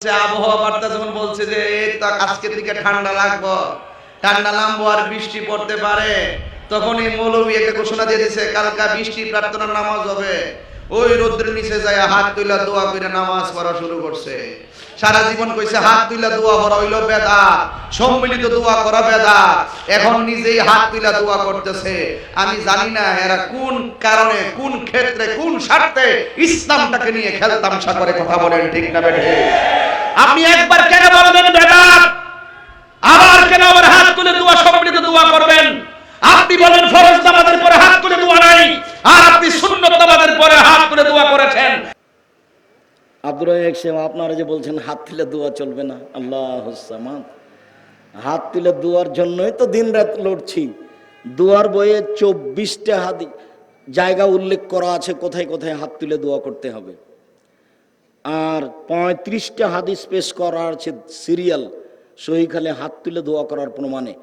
আবহাওয়া বার্তা যখন বলছে যে আজকে থেকে ঠান্ডা লাগবো, ঠান্ডা নামবো আর বৃষ্টি পড়তে পারে। তখনই মৌলবী একটা ঘোষণা দিয়ে দিছে কালকা বৃষ্টি প্রার্থনার নামাজ হবে। ওই রোদ্রের নিচে যায় হাত তুইলা দোয়া করে নামাজ পড়া শুরু করছে। সারা জীবন কইছে, হাত তুইলা দোয়া করা হইল বেদা, সম্মিলিত দোয়া করা বেদা। এখন নিজেই হাত তুইলা দোয়া করতেছে। আমি জানি না এরা কোন কারণে, কোন ক্ষেত্রে, কোন স্বার্থে ইসলামটাকে নিয়ে খেলতামশা করে, কথা বলেন ঠিক না বেঠে? আপনি একবার কেন বলবেন বেদাত আবার কেন আবার হাত তুলে দোয়া, সম্মিলিত দোয়া করবেন? আপনি বলেন ফরজ নামাজের পরে হাত তুলে দোয়া নাই, আর আপনি সুন্নত নামাজের পরে হাত তুলে দোয়া করেছেন। আব্দুর শেখ আপনারা যে বলছেন হাত তুলে দোয়া চলবে না, আল্লাহ সামাদ। হাত তুলে দোয়ার জন্যই তো দিন রাত লড়ছি। দোয়ার বইয়ে চব্বিশটা হাত জায়গা উল্লেখ করা আছে, কোথায় কোথায় হাত তুলে দোয়া করতে হবে। আর পঁয়ত্রিশটা হাদিস পেশ করা আছে, সিরিয়াল সহিখালে হাত তুলে দোয়া করার প্রমাণে।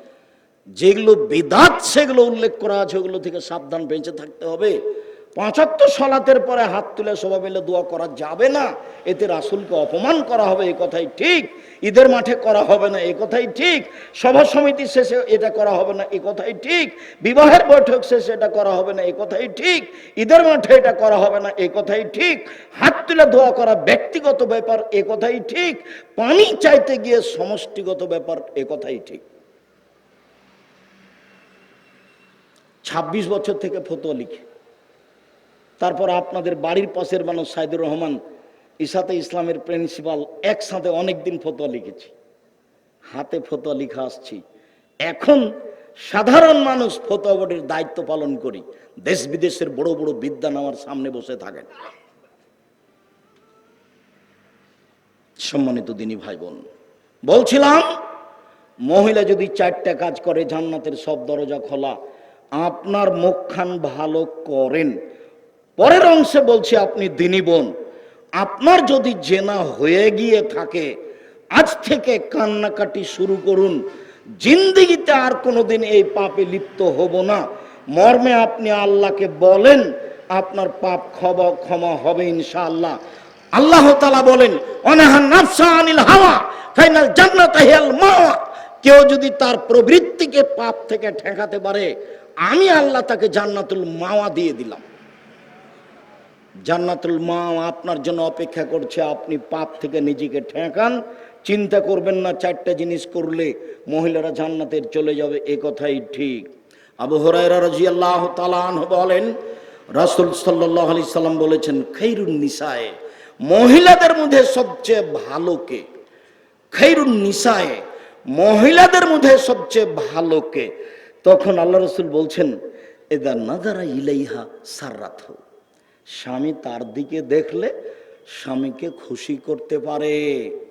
যেগুলো বেদাত, সেগুলো উল্লেখ করা আছে, ওগুলো থেকে সাবধান বেঁচে থাকতে হবে। পঁচাত্তর সলাতের পরে হাত তুলে সবাই মিলে দোয়া করা যাবে না। এতে রাসুলকে অপমান করা হবে, এ কথাই ঠিক। ঈদের মাঠে করা হবে না, এ কথাই ঠিক। সভা সমিতি শেষে এটা করা হবে না, এ কথাই ঠিক। বিবাহের বৈঠক শেষে এটা করা হবে না, এ কথাই ঠিক। ঈদের মাঠে এটা করা হবে না, এ কথাই ঠিক। হাত তুলে দোয়া করা ব্যক্তিগত ব্যাপার, এ কথাই ঠিক। পানি চাইতে গিয়ে সমষ্টিগত ব্যাপার, এ কথাই ঠিক। ছাব্বিশ বছর থেকে ফতোয়া লিখে। তারপর আপনাদের বাড়ির পাশের মানুষ সাইদুর রহমান ইসাতে ইসলামের প্রিন্সিপাল, একসাথে অনেক দিন ফতোয়া লিখেছি। হাতে ফতোয়া লিখা আসছি। এখন সাধারণ মানুষ ফতোয়া বোর্ডের দায়িত্ব পালন করি। দেশ বিদেশের বড় বড় বিদ্যান আমার সামনে বসে থাকেন। সম্মানিত দিনী ভাই বোন বলছিলাম, মহিলা যদি চারটা কাজ করে, জান্নাতের সব দরজা খোলা, আপনার মুখখান ভালো করেন। পরের অংশে বলছি, আপনি দিনী বোন, আপনার যদি জেনা হয়ে গিয়ে থাকে, আজ থেকে কান্নাকাটি শুরু করুন। জিন্দিগিতে আর কোনোদিন এই পাপে লিপ্ত হব না। মর্মে আপনি আল্লাহকে বলেন, আপনার পাপ ক্ষমা ক্ষমা হবে ইনশাআল্লাহ। আল্লাহ তালা বলেন অনাহান নাফসা আনিল হাওয়া, ফাইনাল জান্নাত হিয়াল মাওয়া। কেউ যদি তার প্রবৃত্তিকে পাপ থেকে ঠেকাতে পারে, আমি আল্লাহ তাকে জান্নাতুল মাওয়া দিয়ে দিলাম। জান্নাতুল মা আপনার জন্য অপেক্ষা করছে, আপনি পাপ থেকে নিজেকে ঠেকান। চিন্তা করবেন না, চারটা জিনিস করলে মহিলারা জান্নাতের চলে যাবে, এ কথাই ঠিক। আবু হরাইরা রাজিয়াল্লাহ তালান বলেন, রাসুল সাল্লাহ আলি সাল্লাম বলেছেন খৈরুন নিসায়ে, মহিলাদের মধ্যে সবচেয়ে ভালো কে? খৈরুন নিসায়ে, মহিলাদের মধ্যে সবচেয়ে ভালো কে? তখন আল্লাহ রসুল বলছেন, এদা নাদারা ইলাইহা সার্রাথ। স্বামী তার দিকে দেখলে স্বামীকে খুশি করতে পারে।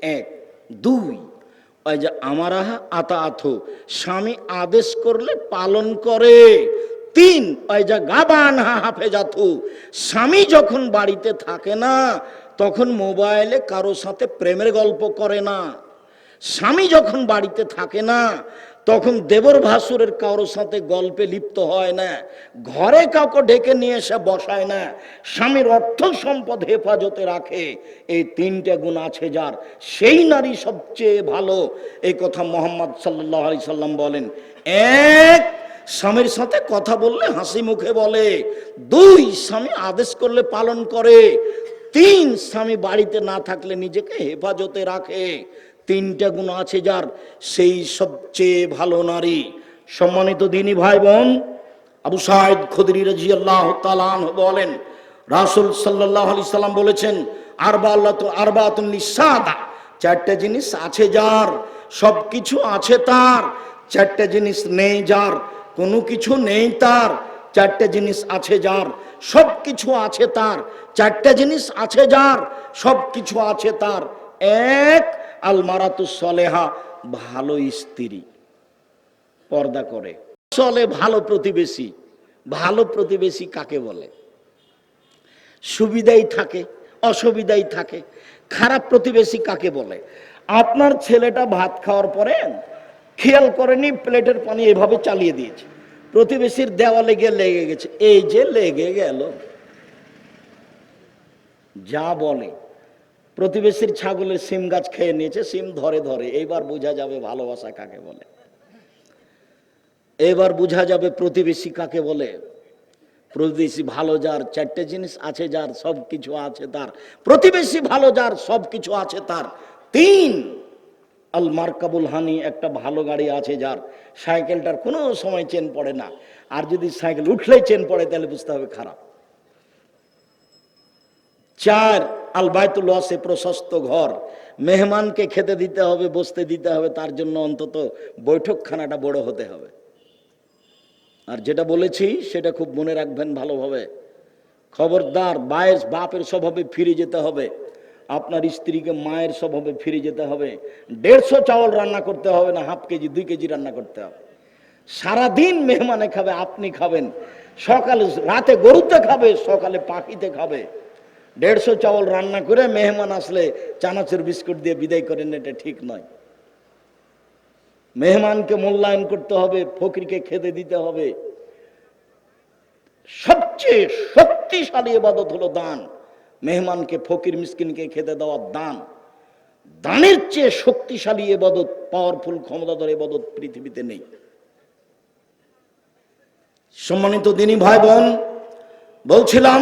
এক। দুই। ওই যে আমার আহা আতা আথো স্বামী আদেশ করলে পালন করে। তিন। ওই যে গাবান হা হাফেজাথু স্বামী যখন বাড়িতে থাকে না, তখন মোবাইলে কারও সাথে প্রেমের গল্প করে না। স্বামী যখন বাড়িতে থাকে না তখন দেবর ভাসুরের কারোর সাথে গল্পে লিপ্ত হয় না। ঘরে কাউকে ডেকে নিয়ে এসে বসায় না। স্বামীর অর্থ সম্পদ হেফাজতে রাখে। এই তিনটে গুণ আছে যার। সেই নারী সবচেয়ে ভালো। এই কথা মোহাম্মদ সাল্লাহ আলি সাল্লাম বলেন। এক, স্বামীর সাথে কথা বললে হাসি মুখে বলে। দুই, স্বামী আদেশ করলে পালন করে। তিন, স্বামী বাড়িতে না থাকলে নিজেকে হেফাজতে রাখে। তিনটা গুণ আছে যার, সেই সবচেয়ে ভালো নারী। সম্মানিত দিনী ভাই বোন আবু সাহেদ খুদরি রাজি আল্লাহ বলেন, রাসুল সাল্লাহ আলি সাল্লাম বলেছেন আরবা আল্লাহ তো আরবাতুন সাদা চারটা জিনিস আছে যার সব কিছু আছে তার, চারটা জিনিস নেই যার, কোনো কিছু নেই তার, চারটে জিনিস আছে যার সব কিছু আছে তার, চারটে জিনিস আছে যার সব কিছু আছে তার, এক আল মারাতু সলেহা ভালো স্ত্রী। পর্দা করে। চলে ভালো প্রতিবেশী। ভালো প্রতিবেশী কাকে বলে? সুবিধাই থাকে, অসুবিধাই থাকে। খারাপ প্রতিবেশী কাকে বলে? আপনার ছেলেটা ভাত খাওয়ার পরে খেয়াল করেনি, প্লেটের পানি এভাবে চালিয়ে দিয়েছে। প্রতিবেশীর দেওয়ালে গিয়ে লেগে গেছে। এই যে লেগে গেল, যা বলে প্রতিবেশীর ছাগলের সিম গাছ খেয়ে নিয়েছে, সিম ধরে ধরে। এইবার বোঝা যাবে ভালোবাসা কাকে বলে। এবার বোঝা যাবে প্রতিবেশী কাকে বলে। প্রতিবেশী ভালো যার, চারটে জিনিস আছে যার, সব কিছু আছে তার। প্রতিবেশী ভালো যার, সব কিছু আছে তার। তিন, আল মার্কাবুল হানি একটা ভালো গাড়ি আছে যার। সাইকেলটার কোনো সময় চেন পড়ে না। আর যদি সাইকেল উঠলেই চেন পড়ে, তাহলে বুঝতে হবে খারাপ। চার আল বাইতুল ওয়াসে প্রশস্ত ঘর। মেহমানকে খেতে দিতে হবে, বসতে দিতে হবে, তার জন্য অন্তত বৈঠকখানাটা বড় হতে হবে। আর যেটা বলেছি, সেটা খুব মনে রাখবেন ভালোভাবে। খবরদার, বায়ের, বাপের স্বভাবে ফিরে যেতে হবে। আপনার স্ত্রীকে মায়ের স্বভাবে ফিরে যেতে হবে। দেড়শো চাউল রান্না করতে হবে না, হাফ কেজি, দুই কেজি রান্না করতে হবে। সারাদিন মেহমানে খাবে, আপনি খাবেন। সকালে, রাতে গরুতে খাবে, সকালে পাখিতে খাবে। দেড়শো চাউল রান্না করে মেহমান আসলে চানাচুর বিস্কুট দিয়ে বিদায় করেন, এটা ঠিক নয়। মেহমানকে মূল্যায়ন করতে হবে, ফকিরকে খেতে দিতে হবে। সবচেয়ে শক্তিশালী এবাদত হলো দান। মেহমানকে, ফকির মিসকিনকে খেতে দেওয়া দান। দানের চেয়ে শক্তিশালী এবাদত পাওয়ারফুল ক্ষমতাধর এবাদত পৃথিবীতে নেই। সম্মানিত দিনী ভাই বোন, বলছিলাম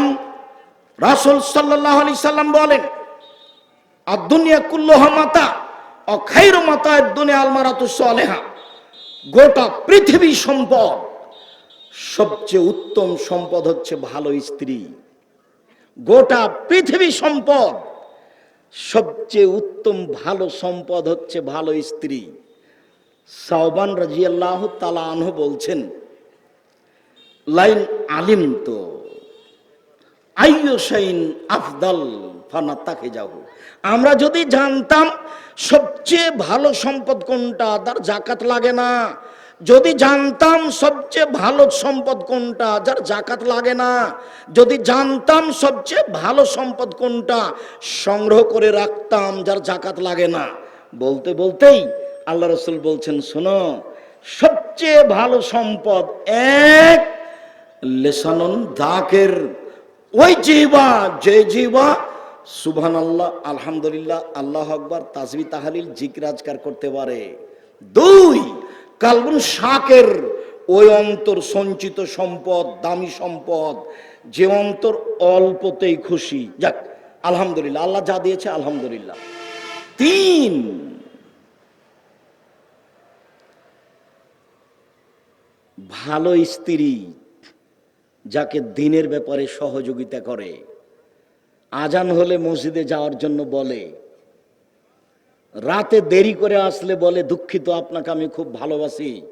রাসুল সাল্লাহ আলি সাল্লাম বলেন আর দুনিয়া কুল্লোহা মাতা অখাইর মাতা দুনিয়া আলমারাতু সালেহা। গোটা পৃথিবী সম্পদ, সবচেয়ে উত্তম সম্পদ হচ্ছে ভালো স্ত্রী। গোটা পৃথিবী সম্পদ, সবচেয়ে উত্তম ভালো সম্পদ হচ্ছে ভালো স্ত্রী। সাহবান রাজিয়াল্লাহ তালা আনহু বলছেন, লাইন আলিম তো আইয়সাইন আফদাল ফানা তাকে যাব আমরা যদি জানতাম সবচেয়ে ভালো সম্পদ কোনটা, তার জাকাত লাগে না। যদি জানতাম সবচেয়ে ভালো সম্পদ কোনটা যার জাকাত লাগে না। যদি জানতাম সবচেয়ে ভালো সম্পদ কোনটা, সংগ্রহ করে রাখতাম, যার জাকাত লাগে না। বলতে বলতেই আল্লাহ রসুল বলছেন, শোনো, সবচেয়ে ভালো সম্পদ এক লেসানন দাকের ওই জিবা যে জিবা সুবহান আল্লাহ আলহামদুলিল্লাহ, আল্লাহ আকবার তাজবি তাহালিল জিকরাজকার করতে পারে। দুই, কালবুন শাকের ওই অন্তর সঞ্চিত সম্পদ, দামি সম্পদ, যে অন্তর অল্পতেই খুশি। যাক, আলহামদুলিল্লাহ, আল্লাহ যা দিয়েছে, আলহামদুলিল্লাহ। তিন, ভালো স্ত্রী যাকে দিনের ব্যাপারে সহযোগিতা করে। আজান হলে মসজিদে যাওয়ার জন্য বলে। রাতে দেরি করে আসলে বলে, দুঃখিত, আপনাকে আমি খুব ভালোবাসি।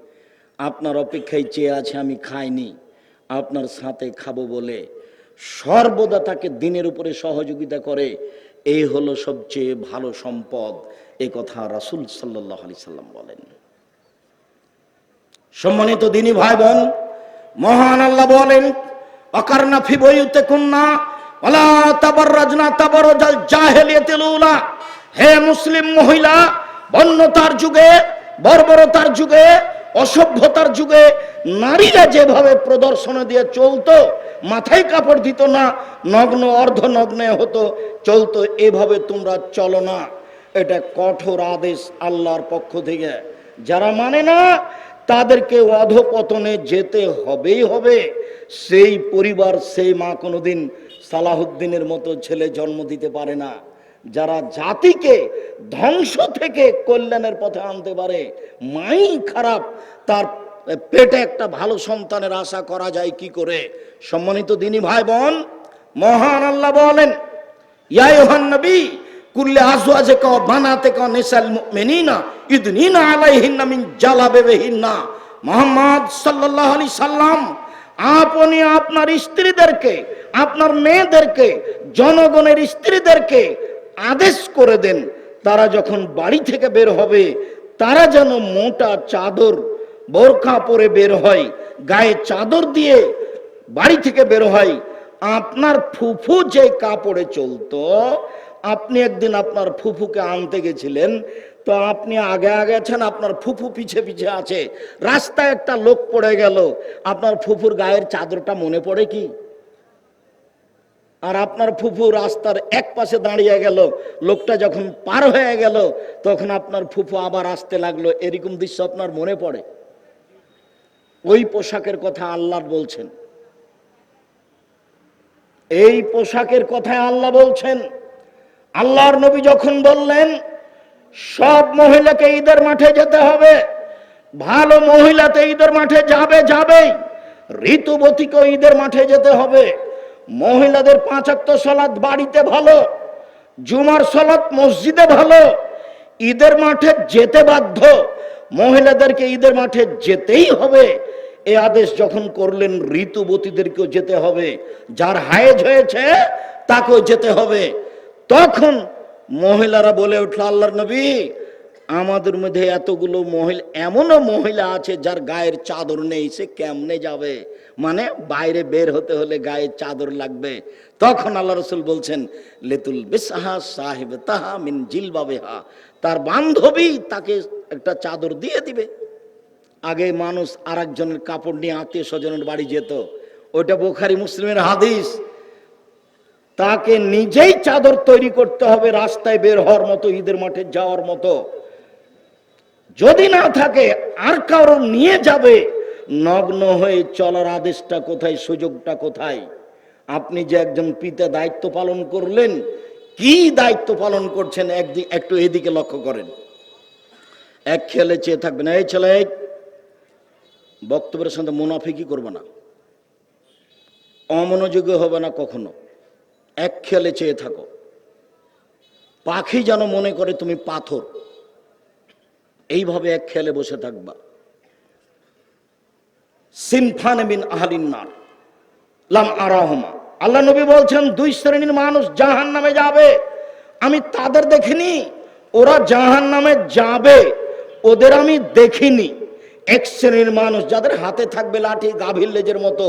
আপনার অপেক্ষায় চেয়ে আছে, আমি খাইনি। আপনার সাথে খাব বলে। সর্বদা তাকে দিনের উপরে সহযোগিতা করে। এই হলো সবচেয়ে ভালো সম্পদ, এ কথা রাসুল সাল্লাহ আলি সাল্লাম বলেন। সম্মানিত দিনী ভাই বোন মহান আল্লাহ বলেন অকারনা ফি বইতে কুন্না ওলা তাবাররাজনা তাবাররাজাল জাহেলিয়াতিল উলা হে মুসলিম মহিলা, বন্যতার যুগে, বর্বরতার যুগে, অসভ্যতার যুগে, নারীরা যেভাবে প্রদর্শন দিয়ে চলতো, মাথায় কাপড় দিত না, নগ্ন অর্ধ নগ্নে হতো, চলতো, এভাবে তোমরা চলো না। এটা কঠোর আদেশ আল্লাহর পক্ষ থেকে। যারা মানে না তাদেরকে অধপতনে যেতে হবেই হবে। সেই পরিবার, সেই মা কোনোদিন সালাহুদ্দিনের মতো ছেলে জন্ম দিতে পারে না। যারা জাতিকে ধ্বংস থেকে কল্যাণের পথে আনতে পারে, মাই খারাপ, তার পেটে একটা ভালো সন্তানের আশা করা যায় কি করে? সম্মানিত দিনী ভাই বোন, মহান আল্লাহ বলেন, ইয়া ইউহান নবী কুল্লে আজওয়াজে ক বানাতে ইদনিনা আলাইহিন্না মিন সাল্লাল্লাহু আলাইহি সাল্লাম, আপনি আপনার স্ত্রীদেরকে, আপনার মেয়েদেরকে, জনগণের স্ত্রীদেরকে আদেশ করে দেন, তারা যখন বাড়ি থেকে বের হবে, তারা যেন মোটা চাদর, বোরখা পরে বের হয়, গায়ে চাদর দিয়ে বাড়ি থেকে বের হয়, আপনার ফুফু যে কাপড়ে চলতো আপনি একদিন আপনার ফুফুকে আনতে গেছিলেন, তো আপনি আগে আগে আছেন, আপনার ফুফু পিছে পিছে আছে। রাস্তায় একটা লোক পড়ে গেল, আপনার ফুফুর গায়ের চাদরটা মনে পড়ে কি? আর আপনার ফুফু রাস্তার এক পাশে দাঁড়িয়ে গেল, লোকটা যখন পার হয়ে গেল, তখন আপনার ফুফু আবার আসতে লাগল, এরকম দৃশ্য আপনার মনে পড়ে? ওই পোশাকের কথা আল্লাহ বলছেন। এই পোশাকের কথায় আল্লাহ বলছেন। আল্লাহর নবী যখন বললেন, সব মহিলাকে ঈদের মাঠে যেতে হবে, ভালো মহিলাতে ঈদের মাঠে যাবে, যাবেই ঋতুবতীকে ঈদের মাঠে যেতে হবে। মহিলাদের পাঁচাত্ত সলাদ বাড়িতে ভালো, জুমার সলাৎ মসজিদে ভালো, ঈদের মাঠে যেতে বাধ্য, মহিলাদেরকে ঈদের মাঠে যেতেই হবে। এ আদেশ যখন করলেন, ঋতুবতীদেরকেও যেতে হবে, যার হায়েজ হয়েছে, তাকেও যেতে হবে। তখন মহিলারা বলে উঠল, আল্লাহর নবী, আমাদের মধ্যে এতগুলো মহিলা, এমনও মহিলা আছে যার গায়ের চাদর নেই, সে কেমনে যাবে? মানে বাইরে বের হতে হলে গায়ের চাদর লাগবে। তখন আল্লাহ রসুল বলছেন, লেতুল বেসাহা সাহেব তাহা মিন জিলবাবেহা। তার বান্ধবী তাকে একটা চাদর দিয়ে দিবে। আগে মানুষ আর কাপড় নিয়ে আত্মীয় স্বজনের বাড়ি যেত। ওইটা বোখারি মুসলিমের হাদিস। তাকে নিজেই চাদর তৈরি করতে হবে, রাস্তায় বের হওয়ার মতো, ঈদের মাঠে যাওয়ার মতো। যদি না থাকে, আর কারও নিয়ে যাবে, নগ্ন হয়ে চলার আদেশটা কোথায়, সুযোগটা কোথায়? আপনি যে একজন পিতা দায়িত্ব পালন করলেন, কি দায়িত্ব পালন করছেন একদিক একটু এদিকে লক্ষ্য করেন। এক খেলে চেয়ে থাকবেন এই ছেলে বক্তব্যের সাথে মুনাফিকি করবে না। অমনোযোগী হবে না কখনো। এক খেলে চেয়ে থাকো। পাখি যেন মনে করে তুমি পাথর, এইভাবে এক খেলে বসে থাকবা। সিনফান বিন আহলিন্নার লাম আরাহমা। আল্লাহ নবী বলছেন, দুই শ্রেণির মানুষ জাহান নামে যাবে। আমি তাদের দেখিনি, ওরা জাহান নামে যাবে। ওদের আমি দেখিনি। এক শ্রেণির মানুষ যাদের হাতে থাকবে লাঠি, গাভীর লেজের মতো,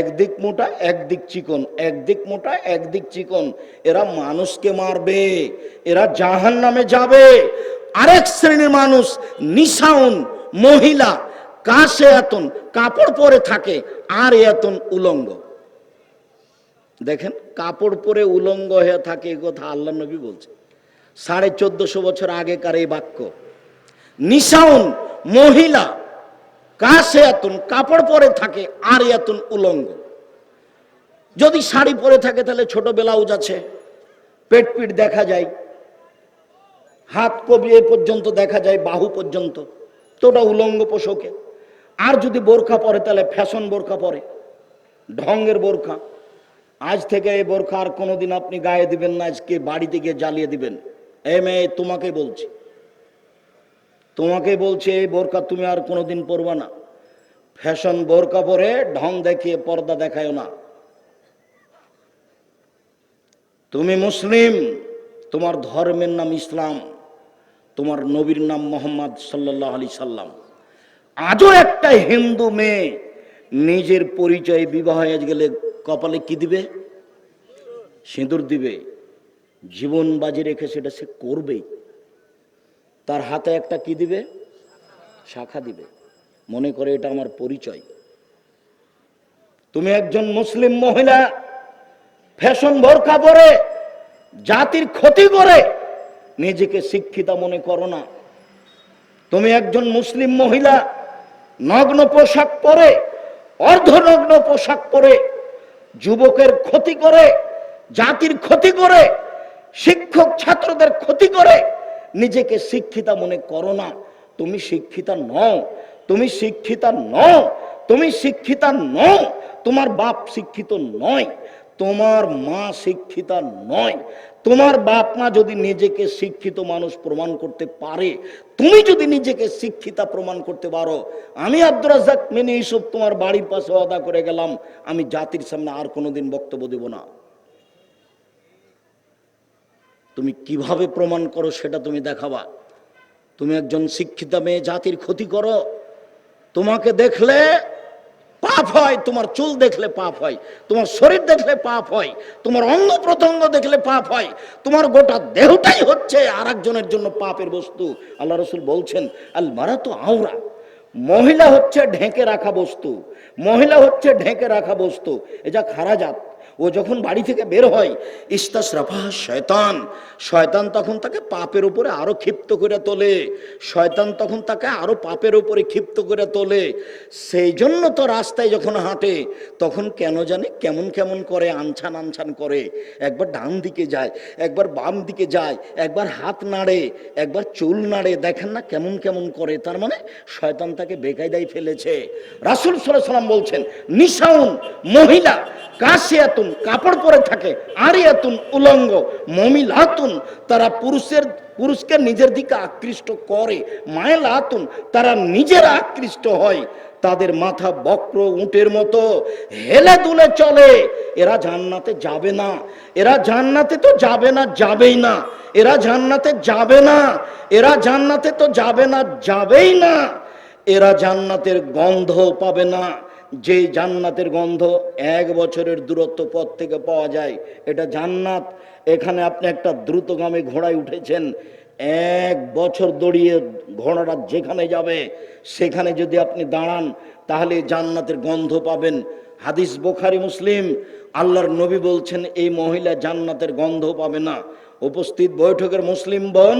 একদিক মোটা, একদিক চিকন, একদিক মোটা, একদিক চিকন, এরা মানুষকে মারবে, এরা জাহান নামে যাবে। আরেক শ্রেণির মানুষ নিশাউন, মহিলা, কাশে এতন, কাপড় পরে থাকে, আর এতন উলঙ্গ। দেখেন, কাপড় পরে উলঙ্গ হয়ে থাকে এ কথা আল্লাহ নবী বলছে সাড়ে চোদ্দশো বছর আগেকার এই বাক্য। নিশাউন, মহিলা কাশে এতন কাপড় পরে থাকে আর এতন উলঙ্গ। যদি শাড়ি পরে থাকে, তাহলে ছোট ব্লাউজ আছে, পেট পিট দেখা যায়, হাত কবি এ পর্যন্ত দেখা যায়, বাহু পর্যন্ত, তো ওটা উলঙ্গ পোশাকে। আর যদি বোরখা পরে, তাহলে ফ্যাশন বোরখা পরে ঢঙ্গের বোরখা। আজ থেকে এই বোরখা আর কোনোদিন আপনি গায়ে দিবেন না, আজকে বাড়িতে গিয়ে জ্বালিয়ে দিবেন। এ মেয়ে, তোমাকে বলছি। তোমাকে বলছে, এই বোরকা তুমি আর কোনোদিন পরবা না। ফ্যাশন বোরকা পরে ঢং দেখিয়ে পর্দা দেখায় না। তুমি মুসলিম, তোমার ধর্মের নাম ইসলাম, তোমার নবীর নাম মোহাম্মদ সাল্লাহ আলি সাল্লাম। আজও একটা হিন্দু মেয়ে নিজের পরিচয় বিবাহ গেলে কপালে কি দিবে? সিঁদুর দিবে। জীবন বাজি রেখে সেটা সে করবেই। তার হাতে একটা কি দিবে? শাখা দিবে। মনে করে এটা আমার পরিচয়। তুমি একজন মুসলিম মহিলা, ফ্যাশন বোরখা পরে, জাতির ক্ষতি করে নিজেকে শিক্ষিতা মনে করো না। তুমি একজন মুসলিম মহিলা, নগ্ন পোশাক পরে, অর্ধনগ্ন পোশাক পরে, যুবকের ক্ষতি করে, জাতির ক্ষতি করে, শিক্ষক ছাত্রদের ক্ষতি করে নিজেকে শিক্ষিতা মনে করো না। তুমি শিক্ষিতা নও, তুমি শিক্ষিতা নও, তুমি শিক্ষিতা নও, তোমার বাপ শিক্ষিত নয়, তোমার মা শিক্ষিতা নয়। তোমার বাপ মা যদি নিজেকে শিক্ষিত মানুষ প্রমাণ করতে পারে, তুমি যদি নিজেকে শিক্ষিতা প্রমাণ করতে পারো, আমি আব্দুর রাজাক মেনে এইসব তোমার বাড়ির পাশে অদা করে গেলাম, আমি জাতির সামনে আর কোনোদিন বক্তব্য দেব না। তুমি কীভাবে প্রমাণ করো সেটা তুমি দেখাবা? তুমি একজন শিক্ষিতা মেয়ে, জাতির ক্ষতি করো। তোমাকে দেখলে পাপ হয়, তোমার চুল দেখলে পাপ হয়, তোমার শরীর দেখলে পাপ হয়, তোমার অঙ্গ প্রত্যঙ্গ দেখলে পাপ হয়, তোমার গোটা দেহটাই হচ্ছে আর একজনের জন্য পাপের বস্তু। আল্লাহ রসুল বলছেন, আল মারা তো আওরা মহিলা হচ্ছে ঢেকে রাখা বস্তু, মহিলা হচ্ছে ঢেকে রাখা বস্তু। এ যা খারাজাত ও যখন বাড়ি থেকে বের হয়, ইস্তাস রাফা শয়তান। শয়তান তখন তাকে পাপের উপরে আরও ক্ষিপ্ত করে তোলে। শয়তান তখন তাকে আরও পাপের উপরে ক্ষিপ্ত করে তোলে। সেই জন্য তো রাস্তায় যখন হাঁটে, তখন কেন জানে কেমন কেমন করে আনছান আনছান করে। একবার ডান দিকে যায়, একবার বাম দিকে যায়, একবার হাত নাড়ে, একবার চুল নাড়ে, দেখেন না কেমন কেমন করে। তার মানে শয়তান তাকে বেকায়দায় ফেলেছে। রাসুল সাল্লাম বলছেন, নিশাউন মহিলা কাশিয়াতুন কাপড় পরে থাকে, আরিয়াতুন উলঙ্গ, মমিলাতুন, তারা পুরুষের, পুরুষকে নিজের দিকে আকৃষ্ট করে মায়েল মায়েলাতুন, তারা নিজেরা আকৃষ্ট হয়, তাদের মাথা বক্র উঁটের মতো, হেলে দুলে চলে, এরা জান্নাতে যাবে না, এরা জান্নাতে তো যাবে না, যাবেই না, এরা জান্নাতে যাবে না, এরা জান্নাতে তো যাবে না, যাবেই না, এরা জান্নাতের গন্ধ পাবে না। যে জান্নাতের গন্ধ এক বছরের দূরত্ব পথ থেকে পাওয়া যায়, এটা জান্নাত। এখানে আপনি একটা দ্রুতগামী ঘোড়ায় উঠেছেন, এক বছর দড়িয়ে ঘোড়াটা যেখানে যাবে, সেখানে যদি আপনি দাঁড়ান, তাহলে জান্নাতের গন্ধ পাবেন। হাদিস বোখারি, মুসলিম, আল্লাহর নবী বলছেন, এই মহিলা জান্নাতের গন্ধ পাবে না। উপস্থিত বৈঠকের মুসলিম বোন,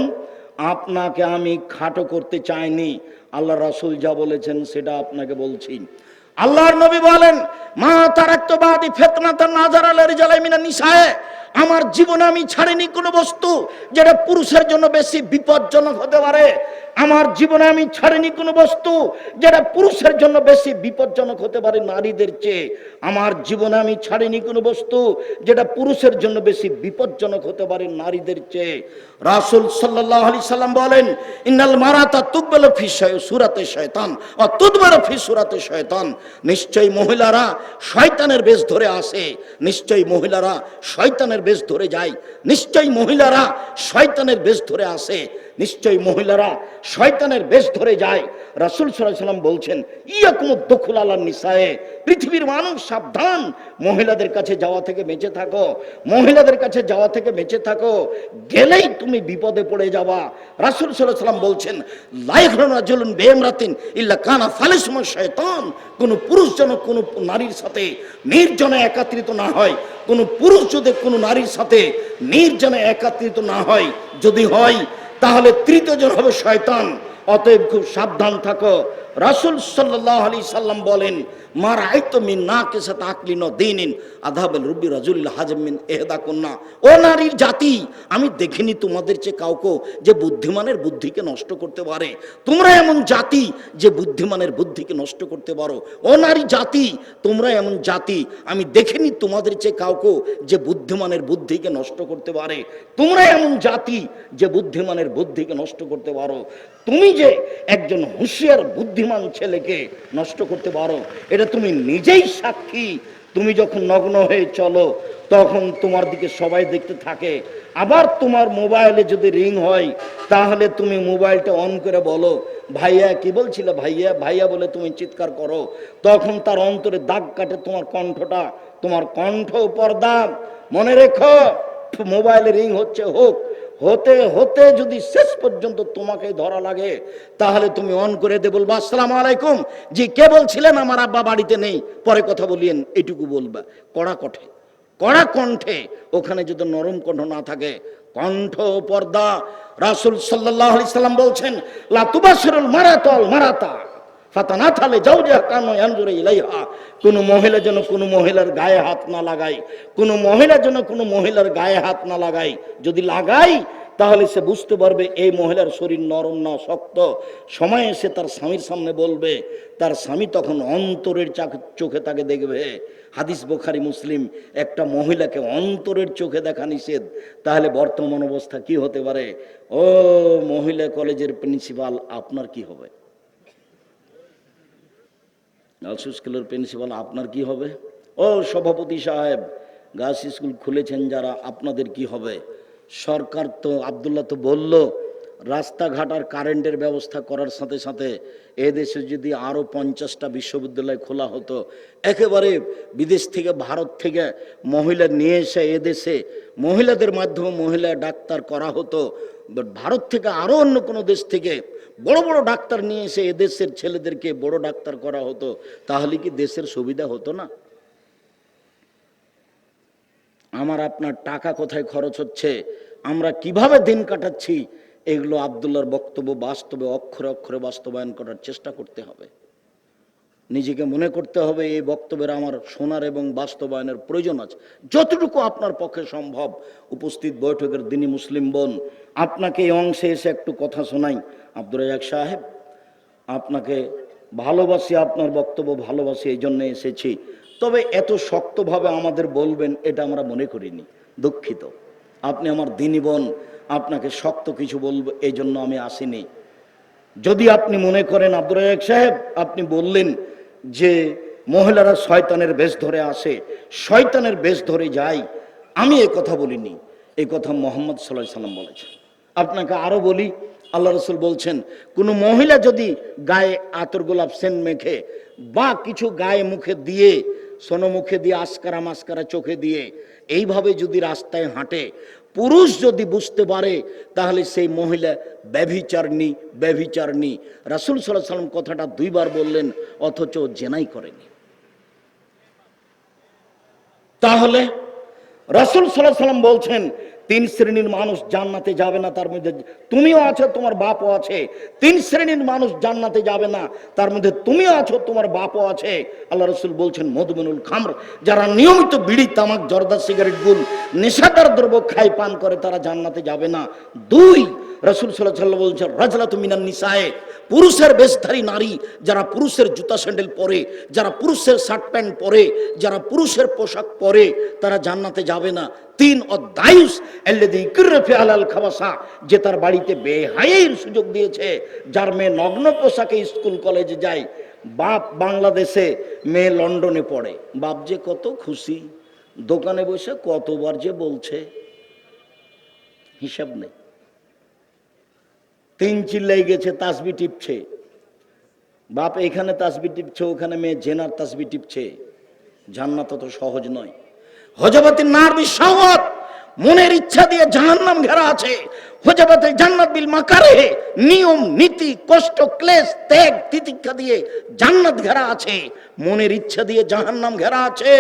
আপনাকে আমি খাটো করতে চাইনি। আল্লাহ রাসুল যা বলেছেন, সেটা আপনাকে বলছি। আল্লাহর নবী বলেন মা তারাক্তবাদী ফেতনাতান নাজার আলের জালাইমিনা নিসায়ে। আমার জীবনে আমি ছাড়িনি কোনো বস্তু যেটা পুরুষের জন্য বেশি বিপজ্জনক হতে পারে। আমার জীবনে আমি ছাড়িনি কোনো বস্তু যেটা পুরুষের জন্য বেশি বিপজ্জনক হতে পারে নারীদের চেয়ে। আমার জীবনে আমি ছাড়িনি কোনো বস্তু যেটা পুরুষের জন্য বেশি বিপজ্জনক হতে পারে নারীদের চেয়ে। রাসূল সাল্লাল্লাহু আলাইহি সাল্লাম বলেন, ইন্নাল মারাতা তুকবাল ফি সুরাতে শয়তান ও তুদবার ফি সুরাতে শয়তান। নিশ্চয়ই মহিলারা শয়তানের বেশ ধরে আসে নিশ্চয়ই মহিলারা শয়তানের বেশ ধরে যায়। নিশ্চয়ই মহিলারা শয়তানের বেশ ধরে আসে। নিশ্চয়ই মহিলারা শয়তানের বেশ ধরে যায়। রাসুল সাল্লাম বলছেন, ইয়াকুম দখুল আলান নিসায়ে, পৃথিবীর মানুষ সাবধান, মহিলাদের কাছে যাওয়া থেকে বেঁচে থাকো, মহিলাদের কাছে যাওয়া থেকে বেঁচে থাকো, গেলেই তুমি বিপদে পড়ে যাওয়া রাসূল সাল্লাম বলছেন লাইখরনা জুলুন বেমরাতিন ইল্লা কানা ফালিসমা শয়তান কোন পুরুষ যেন কোন নারীর সাথে নির্জনে একাত্রিত না হয়, কোন পুরুষ যদি কোন নারীর সাথে নির্জনে একাত্রিত না হয়, যদি হয় তাহলে তৃতীয় জন হবে শয়তান। অতএব খুব সাবধান থাকো। রাসূল সাল্লাল্লাহু আলাইহি সাল্লাম বলেন মার মিন না কেসা তাকলিন দিনিন আধাবেল রুবি রাজুল হাজম মিন এহদা কন্যা ও নারীর জাতি, আমি দেখিনি তোমাদের চেয়ে কাউকে যে বুদ্ধিমানের বুদ্ধিকে নষ্ট করতে পারে। তোমরা এমন জাতি যে বুদ্ধিমানের বুদ্ধিকে নষ্ট করতে পারো। ও নারী জাতি, তোমরা এমন জাতি, আমি দেখিনি তোমাদের চেয়ে কাউকে যে বুদ্ধিমানের বুদ্ধিকে নষ্ট করতে পারে। তোমরা এমন জাতি যে বুদ্ধিমানের বুদ্ধিকে নষ্ট করতে পারো। তুমি যে একজন হুঁশিয়ার, বুদ্ধিমান ছেলেকে নষ্ট করতে পারো, এটা তুমি নিজেই সাক্ষী। তুমি যখন নগ্ন হয়ে চলো, তখন তোমার দিকে সবাই দেখতে থাকে। আবার তোমার মোবাইলে যদি রিং হয়, তাহলে তুমি মোবাইলটা অন করে বলো, ভাইয়া, কি বলছিলে? ভাইয়া ভাইয়া বলে তুমি চিৎকার করো। তখন তার অন্তরে দাগ কাটে তোমার কণ্ঠটা। তোমার কণ্ঠ পর্দা। মনে রেখো, মোবাইলে রিং হচ্ছে হোক হতে হতে যদি শেষ পর্যন্ত তোমাকে ধরা লাগে, তাহলে তুমি অন করে দে বলবা, আসসালামু আলাইকুম। জি, কে বলছিলেন? আমার আব্বা বাড়িতে নেই। পরে কথা বলিয়েন, এটুকু বলবা। কড়া কঠে কড়া কণ্ঠে, ওখানে যদি নরম কণ্ঠ না থাকে, কণ্ঠ পর্দা, রাসূল আলাইহি সাল্লাম বলছেন, লা মারাতল মারাতা। ফাতানা থালে যাও যে কানো ইয়ানজুরে ইলাইহা। কোনো মহিলা যেন কোনো মহিলার গায়ে হাত না লাগায়, কোনো মহিলা যেন কোনো মহিলার গায়ে হাত না লাগায়। যদি লাগাই তাহলে সে বুঝতে পারবে এই মহিলার শরীর নরম না শক্ত। সময় এসে তার স্বামীর সামনে বলবে, তার স্বামী তখন অন্তরের চোখে তাকে দেখবে। হাদিস বোখারি, মুসলিম, একটা মহিলাকে অন্তরের চোখে দেখা নিষেধ। তাহলে বর্তমান অবস্থা কি হতে পারে? ও মহিলা কলেজের প্রিন্সিপাল, আপনার কি হবে? গার্লস স্কুলের প্রিন্সিপাল, আপনার কি হবে? ও সভাপতি সাহেব, গার্লস স্কুল খুলেছেন যারা, আপনাদের কি হবে? সরকার তো, আবদুল্লাহ তো বলল, রাস্তাঘাট আর কারেন্টের ব্যবস্থা করার সাথে সাথে এদেশে যদি আরও পঞ্চাশটা বিশ্ববিদ্যালয় খোলা হতো, একেবারে বিদেশ থেকে ভারত থেকে মহিলা নিয়ে এসে এদেশে, মহিলাদের মাধ্যমে মহিলা ডাক্তার করা হতো ভারত থেকে আরও অন্য কোনো দেশ থেকে বড় বড় ডাক্তার নিয়ে এসে এদেশের ছেলেদেরকে বড় ডাক্তার করা হতো, তাহলে কি দেশের সুবিধা হতো না? আমার আপনার টাকা কোথায় খরচ হচ্ছে? আমরা কীভাবে দিন কাটাচ্ছি? এগুলো আবদুল্লার বক্তব্য বাস্তবে অক্ষরে অক্ষরে বাস্তবায়ন করার চেষ্টা করতে হবে। নিজেকে মনে করতে হবে, এই বক্তব্যের আমার শোনার এবং বাস্তবায়নের প্রয়োজন আছে। যতটুকু আপনার পক্ষে সম্ভব উপস্থিত বৈঠকের দিনী মুসলিম বোন, আপনাকে এই অংশে এসে একটু কথা শোনাই। আব্দুর রাজাক সাহেব, আপনাকে ভালোবাসি, আপনার বক্তব্য ভালোবাসি, এই জন্য এসেছি। তবে এত শক্তভাবে আমাদের বলবেন, এটা আমরা মনে করিনি, দুঃখিত। আপনি আমার দিনী বোন, আপনাকে শক্ত কিছু বলব, এই জন্য আমি আসিনি। যদি আপনি মনে করেন, আব্দুর সাহেব, আপনি বললেন যে মহিলারা শয়তানের বেশ ধরে আসে, শয়তানের বেশ ধরে যায়, আমি এ কথা বলিনি। এই কথা মোহাম্মদ সাল্লাহ সাল্লাম বলেছেন। আপনাকে আরও বলি, আল্লাহ রসুল বলছেন, কোনো মহিলা যদি গায়ে আতর গোলাপ সেন মেখে বা কিছু গায়ে মুখে দিয়ে সোনো মুখে দিয়ে, আসকারা মাস্কারা চোখে দিয়ে, এইভাবে যদি রাস্তায় হাঁটে পুরুষ যদি বুঝতে পারে, তাহলে সেই মহিলা ব্যভিচারণী ব্যভিচারণী। রাসুল সাল্লাহ সাল্লাম কথাটা দুইবার বললেন, অথচ জেনাই করেনি। তাহলে রাসুল সাল্লাহ সাল্লাম বলছেন তিন শ্রেণির মানুষ জান্নাতে যাবে না, তার মধ্যে তুমিও আছো, তোমার বাপও আছে। তিন শ্রেণির মানুষ জান্নাতে যাবে না, তার মধ্যে তুমিও আছো, তোমার বাপও আছে। আল্লাহ রসুল বলছেন, মধুমেনুল খামর, যারা নিয়মিত বিড়ি, তামাক, জর্দা, সিগারেট, গুল, নেশাদার দ্রব্য খাই পান করে, তারা জান্নাতে যাবে না। দুই রসুল সাল্লাহ বলছেন, রাজলাত মিনান নিসায়ে পুরুষের বেশধারী নারী যারা পুরুষের জুতা স্যান্ডেল পরে, যারা পুরুষের শার্ট প্যান্ট পরে, যারা পুরুষের পোশাক পরে, তারা জান্নাতে যাবে না। তিন অধ্যায়ুস আলাল খাবাসা যে তার বাড়িতে বেহায়ের সুযোগ দিয়েছে, যার মেয়ে নগ্ন পোশাকে স্কুল কলেজে যায়, বাপ বাংলাদেশে, মেয়ে লন্ডনে পড়ে। বাপ যে কত খুশি, দোকানে বসে কতবার যে বলছে, হিসাব নেই। তিন চিল্লাই গেছে, তাসবি টিপছে। বাপ এখানে তাসবি টিপছে, ওখানে মেয়ে জেনার তাসবি টিপছে। জান্নাত তো সহজ নয়। হজবতী নার বিশ্বাস মনের ইচ্ছা দিয়ে জাহান্নাম ঘেরা আছে। হজবতে জান্নাত বিল মাকারে নিয়ম, নীতি, কষ্ট, ক্লেশ, ত্যাগ, তিতিক্ষা দিয়ে জান্নাত ঘেরা আছে। মনের ইচ্ছা দিয়ে জাহান্নাম ঘেরা আছে।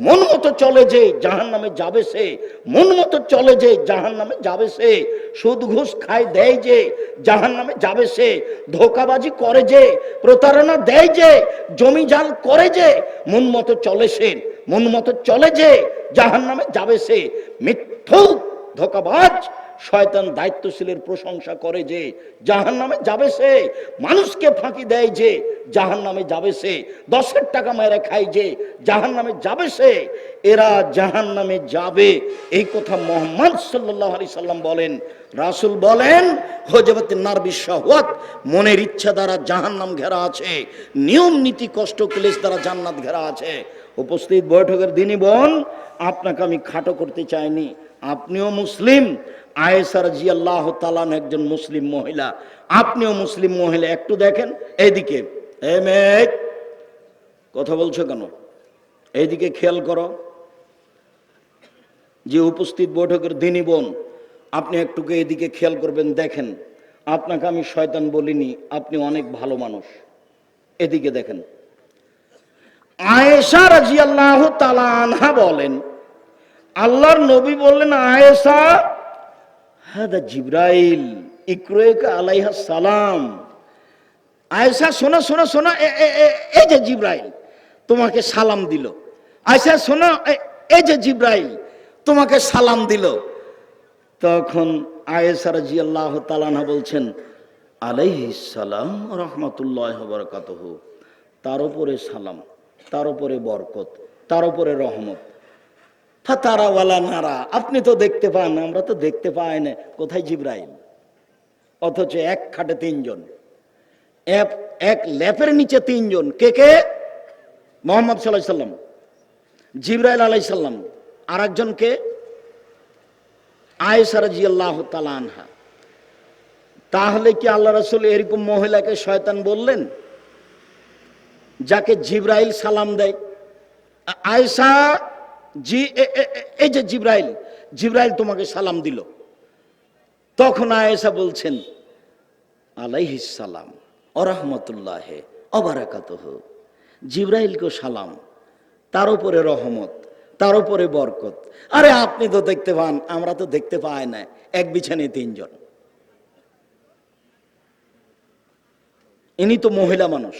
মন মতো চলে যে জাহান্নামে যাবে সে। মন মতো চলে যে জাহান্নামে যাবে সে। সুদ ঘুষ খায়, দেয় যে জাহান্নামে যাবে সে। ধোকাবাজি করে যে, প্রতারণা দেয় যে, জমি জাল করে যে, মন মতো চলে সে। মন মতো চলে যে জাহান নামে যাবে সে। মিথ্যুক ধোকাবাজ শয়তান দায়িত্বশীলের প্রশংসা করে যে জাহান নামে যাবে সে। মানুষকে ফাঁকি দেয় যে জাহান নামে যাবে সে। দশের টাকা মেরে খায় যে জাহান নামে যাবে সে। এরা জাহান নামে যাবে। এই কথা মোহাম্মদ সাল্লাহ আলি সাল্লাম বলেন। রাসুল বলেন হজবত নার বিশ্বাহত মনের ইচ্ছা দ্বারা জাহান্নাম ঘেরা আছে। নিয়ম, নীতি, কষ্ট, ক্লেশ দ্বারা জান্নাত ঘেরা আছে। উপস্থিত বৈঠকের দিনই বোন, আপনাকে আমি খাটো করতে চাইনি। আপনিও মুসলিম। আয়েসার জি আল্লাহ তালান একজন মুসলিম মহিলা। আপনিও মুসলিম মহিলা, একটু দেখেন, এইদিকে। এ কথা বলছো কেন? এইদিকে খেয়াল করো। যে উপস্থিত বৈঠকের দিনই বোন, আপনি একটুকে এদিকে খেয়াল করবেন, দেখেন। আপনাকে আমি শয়তান বলিনি, আপনি অনেক ভালো মানুষ। এদিকে দেখেন। আয়েশা রাজি আল্লাহ আনহা বলেন, আল্লাহর নবী বললেন, আয়েশা, হাদা জিব্রাইল আলাইহা সালাম। আয়েশা এই যে জিব্রাইল তোমাকে সালাম দিল। আয়েশা, শোনো এই যে জিব্রাইল তোমাকে সালাম দিল। তখন আয়েশা রাজি আল্লাহ তালানা বলছেন, আলাইহিস সালাম রহমতুল্লাহ বরকাতহ। তার উপরে সালাম। তার উপরে বরকত, তার উপরে রহমত। ফাতারাওয়ালা নারা, আপনি তো দেখতে পান, আমরা তো দেখতে পাই না। কোথায় জিব্রাইল? অথচ এক খাটে তিনজন। এক ল্যাপের নিচে তিনজন। কে কে? মোহাম্মদ সাল্লাহ সাল্লাম। জিব্রাইল আলাই সাল্লাম আর একজনকে আয়েসা রাজি আল্লাহ আনহা। তাহলে কি আল্লাহ রসুল এরকম মহিলাকে শয়তান বললেন? যাকে জিব্রাইল সালাম দেয়। আ- আয়েশা, জি এই যে জিব্রাইল জিব্রাইল তোমাকে সালাম দিল। তখন আয়েশা বলছেন, আলাইহিস সালাম, অরহমতুল্লাহ অবারাকাত জিব্রাইলকে সালাম, তার উপরে রহমত, তার উপরে বরকত। আরে, আপনি তো দেখতে পান, আমরা তো দেখতে পাই না, এক বিছানায় তিনজন। ইনি তো মহিলা মানুষ।